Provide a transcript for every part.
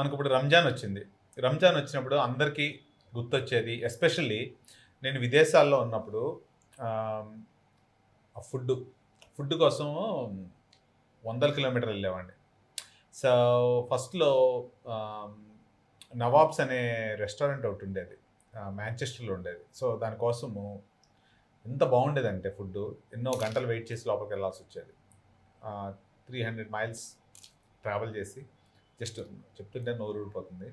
మనకు ఇప్పుడు రంజాన్ వచ్చింది. రంజాన్ వచ్చినప్పుడు అందరికీ గుర్తొచ్చేది ఎస్పెషల్లీ నేను విదేశాల్లో ఉన్నప్పుడు ఫుడ్ ఫుడ్ కోసం వందల కిలోమీటర్లు వెళ్ళేవాడిని. సో ఫస్ట్లో నవాబ్స్ అనే రెస్టారెంట్ ఒకటి ఉండేది మ్యాంచెస్టర్లో ఉండేది. సో దానికోసము ఎంత బాగుండేదంటే ఫుడ్ ఎన్నో గంటలు వెయిట్ చేసి లోపలికి వెళ్ళాల్సి వచ్చేది. త్రీ హండ్రెడ్ మైల్స్ ట్రావెల్ చేసి జస్ట్ చెప్తుంటే నోరు ఊడిపోతుంది.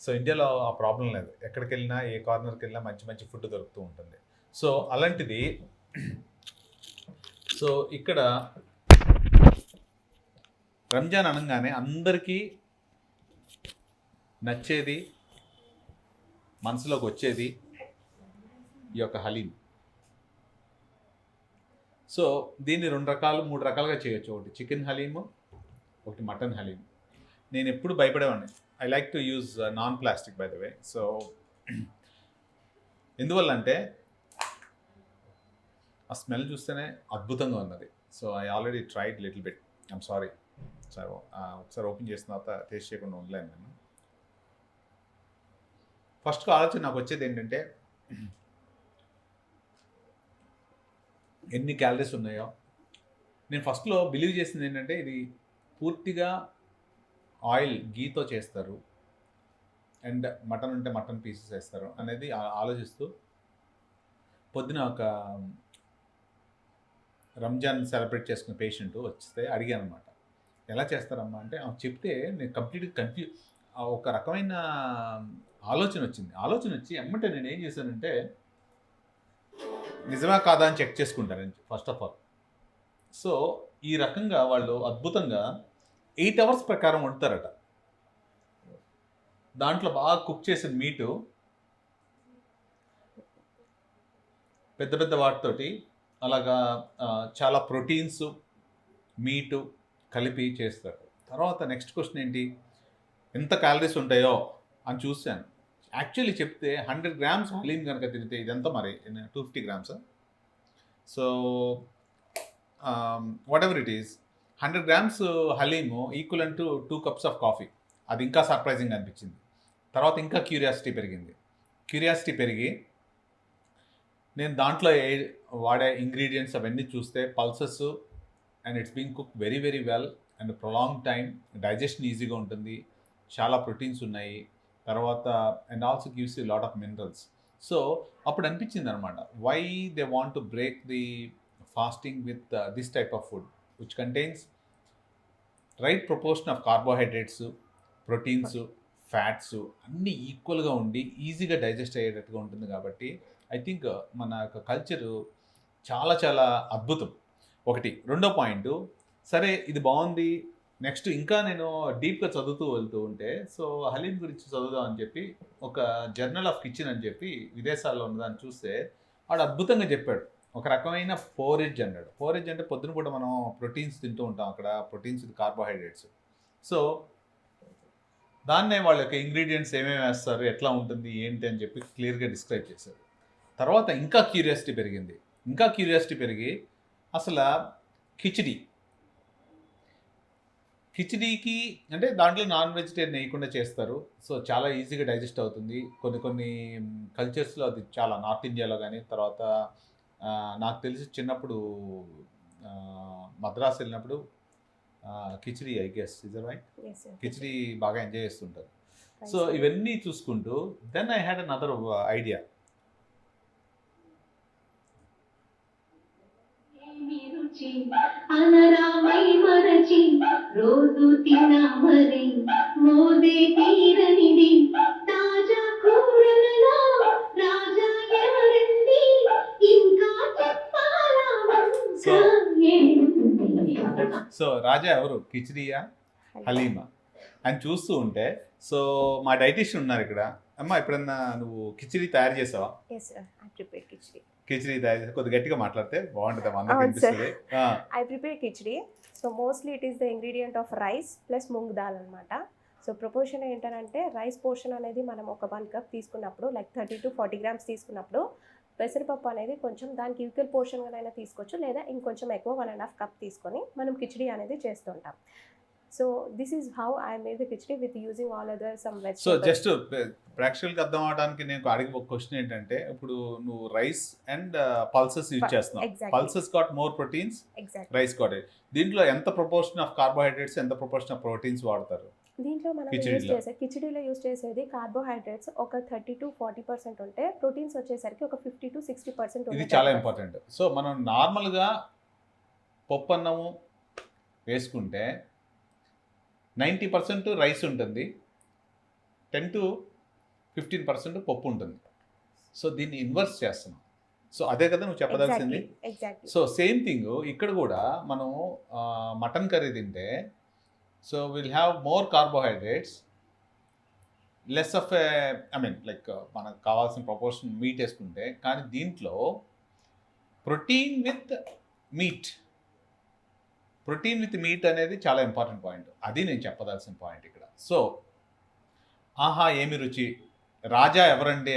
సో ఇండియాలో ఆ ప్రాబ్లం లేదు. ఎక్కడికి వెళ్ళినా ఏ కార్నర్కి వెళ్ళినా మంచి మంచి ఫుడ్ దొరుకుతూ ఉంటుంది. సో అలాంటిది సో ఇక్కడ రంజాన్ అనగానే అందరికీ నచ్చేది మనసులోకి వచ్చేది ఈ యొక్క హలీం. సో దీన్ని రెండు రకాలు మూడు రకాలుగా చేయొచ్చు. ఒకటి చికెన్ హలీము ఒకటి మటన్ హలీము. నేను ఎప్పుడు భయపడేవాడిని. I like to use non plastic by the way so ఎందువల్ల అంటే ఆ స్మెల్ చూస్తేనే అద్భుతంగా ఉన్నది. So I already tried little bit I'm sorry sir ఒకసారి ఓపెన్ చేసిన తర్వాత టేస్ట్ చేయకుండా ఉండలేను నేను. ఫస్ట్ ఆలోచన నాకు వచ్చేది ఏంటంటే ఎన్ని క్యాలరీస్ ఉన్నాయో. నేను ఫస్ట్లో బిలీవ్ చేసింది ఏంటంటే ఇది పూర్తిగా ఆయిల్ గీతో చేస్తారు. అండ్ మటన్ ఉంటే మటన్ పీసెస్ వేస్తారు అనేది ఆలోచిస్తూ పొద్దున ఒక రంజాన్ సెలబ్రేట్ చేసుకున్న పేషెంట్ వస్తే అడిగాను అనమాట ఎలా చేస్తారమ్మా? అంటే చెప్తే నేను కంప్లీట్గా కన్ఫ్యూ ఒక రకమైన ఆలోచన వచ్చింది. ఆలోచన వచ్చి ఎమ్మంటే నేను ఏం చేశానంటే నిజమా కాదా అని చెక్ చేసుకుంటాను. First of all. సో ఈ రకంగా వాళ్ళు అద్భుతంగా ఎయిట్ అవర్స్ ప్రకారం వండుతారట. దాంట్లో బాగా కుక్ చేసిన మీటు పెద్ద పెద్ద వాటితోటి అలాగా చాలా ప్రోటీన్స్ మీటు కలిపి చేస్తారు. తర్వాత నెక్స్ట్ క్వశ్చన్ ఏంటి? ఎంత క్యాలరీస్ ఉంటాయో అని చూశాను. యాక్చువల్లీ చెప్తే హండ్రెడ్ గ్రామ్స్ హలీం కనుక తింటే ఇదంతా మరి two fifty grams. So whatever it is hundred grams haleem equal to two cups of coffee. అది ఇంకా సర్ప్రైజింగ్ అనిపించింది. తర్వాత ఇంకా క్యూరియాసిటీ పెరిగింది. క్యూరియాసిటీ పెరిగి నేను దాంట్లో ఏ వాడే ఇంగ్రీడియంట్స్ అవన్నీ చూస్తే pulses and it's being cook very very well and prolong time digestion ఈజీగా ఉంటుంది. చాలా ప్రోటీన్స్ ఉన్నాయి. తర్వాత and also gives you lot of minerals. So అప్పుడు అనిపించింది అనమాట why they want to break the fasting with this type of food? Which contains right proportion of carbohydrates proteins fats అన్నీ ఈక్వల్గా ఉండి ఈజీగా డైజెస్ట్ అయ్యేటట్టుగా ఉంటుంది కాబట్టి ఐ థింక్ uh, మన యొక్క కల్చరు చాలా చాలా అద్భుతం. ఒకటి. రెండో పాయింట్ సరే ఇది బాగుంది. నెక్స్ట్ ఇంకా నేను డీప్గా చదువుతూ వెళ్తూ ఉంటే సో హలీం గురించి చదువుదాం అని చెప్పి ఒక జర్నల్ ఆఫ్ కిచెన్ అని చెప్పి విదేశాల్లో ఉన్నదాన్ని చూస్తే వాడు అద్భుతంగా చెప్పాడు. ఒక రకమైన ఫోరేజ్ అన్నాడు. ఫోరేజ్ అంటే పొద్దున కూడా మనం ప్రోటీన్స్ తింటూ ఉంటాం అక్కడ. ప్రోటీన్స్ కార్బోహైడ్రేట్స్ సో దాన్నే వాళ్ళ యొక్క ఇంగ్రీడియంట్స్ ఏమేమి వేస్తారు ఎట్లా ఉంటుంది ఏంటి అని చెప్పి క్లియర్గా డిస్క్రైబ్ చేశారు. తర్వాత ఇంకా క్యూరియాసిటీ పెరిగింది. ఇంకా క్యూరియాసిటీ పెరిగి అసలు కిచిడి కిచిడీకి అంటే దాంట్లో నాన్ వెజిటేరియన్ వేయకుండా చేస్తారు. సో చాలా ఈజీగా డైజెస్ట్ అవుతుంది. కొన్ని కొన్ని కల్చర్స్లో అది చాలా నార్త్ ఇండియాలో కానీ తర్వాత నాకు తెలిసి చిన్నప్పుడు ఆ, మద్రాస్ వెళ్ళినప్పుడు khichdi I guess is right Yes, sir. Khichdi బాగా ఎంజాయ్ చేస్తుంటారు సో. ఇవన్నీ చూసుకుంటూ then I had another idea ఏమి రుచి అనరామై మరచి రోజు తినమరి మోదే తీరనిది సో రాజా ఎవరు? కిచిడియా? హలీమా. అని చూస్తూ ఉంటే సో మా డైటీషియన్ ఉన్నారు ఇక్కడ. అమ్మ ఎప్పుడన్నా నువ్వు కిచిడి తయారు చేసావా. కిచిడి. తయారు చేసి. కొద్దిగా గట్టిగా మాట్లాడితే బాగుంటుంది. అమ్మ, అందరికి. అనిపిస్తుంది I prepare khichdi. So mostly it is the ingredient of rice plus moong dal అనమాట సో ప్రపోర్షన్ ఏంటంటే రైస్ పోర్షన్ అనేది మనం ఒక వన్ కప్ తీసుకున్నప్పుడు like thirty to forty grams తీసుకున్నప్పుడు పెసరపప్పు అనేది కొంచెం దానికి ఈక్వల్ పోర్షన్గానైనా తీసుకోవచ్చు లేదా ఇంకొంచెం ఎక్కువ వన్ అండ్ హాఫ్ కప్ తీసుకొని మనం కిచిడి అనేది చేస్తుంటాం. So this is how I made the khichdi with using all other some so vegetables just ప్రేక్షకులకు అర్థం అవడానికి నేను అడిగి ఒక క్వశ్చన్ ఏంటంటే ఇప్పుడు నువ్వు రైస్ అండ్ పల్సెస్ యూజ్ చేస్తున్నావు. Pulses got more proteins rice got దీంట్లో ఎంత ప్రపోర్షన్ ఆఫ్ కార్బోహైడ్రేట్స్ ఎంత ప్రపోర్షన్ ఆఫ్ ప్రోటీన్స్ వాడతారు? దీంట్లో మనం యూజ్. చేసే కిచడీలో యూజ్ చేసేది కార్బోహైడ్రేట్స్ ఒక థర్టీ టు ఫార్టీ పర్సెంట్ ఉంటే ప్రోటీన్స్ వచ్చేసరికి ఒక ఫిఫ్టీ టు సిక్స్టీ పర్సెంట్ ఇది చాలా ఇంపార్టెంట్ సో మనం నార్మల్గా పప్పు అన్నము వేసుకుంటే నైంటీ పర్సెంట్ రైస్ ఉంటుంది టెన్ టు ఫిఫ్టీన్ పర్సెంట్ పప్పు ఉంటుంది. సో దీన్ని ఇన్వర్స్ చేస్తున్నాం. సో అదే కదా నువ్వు చెప్పదలసింది? సో సేమ్ థింగ్ ఇక్కడ కూడా మనం మటన్ కర్రీ తింటే so will have more carbohydrates less of I mean like మనకు కావాల్సిన ప్రపోర్షన్ మీట్ వేసుకుంటే కానీ దీంట్లో protein with meat protein with meat అనేది చాలా ఇంపార్టెంట్ పాయింట్ అది నేను చెప్పదలసిన పాయింట్ ఇక్కడ. సో ఆహా ఏమి రుచి? రాజా ఎవరండి?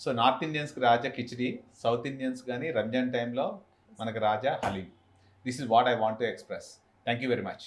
సో నార్త్ ఇండియన్స్కి రాజా కిచిడి సౌత్ ఇండియన్స్ కానీ రంజాన్ టైంలో మనకు Raja haleem. This is what I want to express thank you very much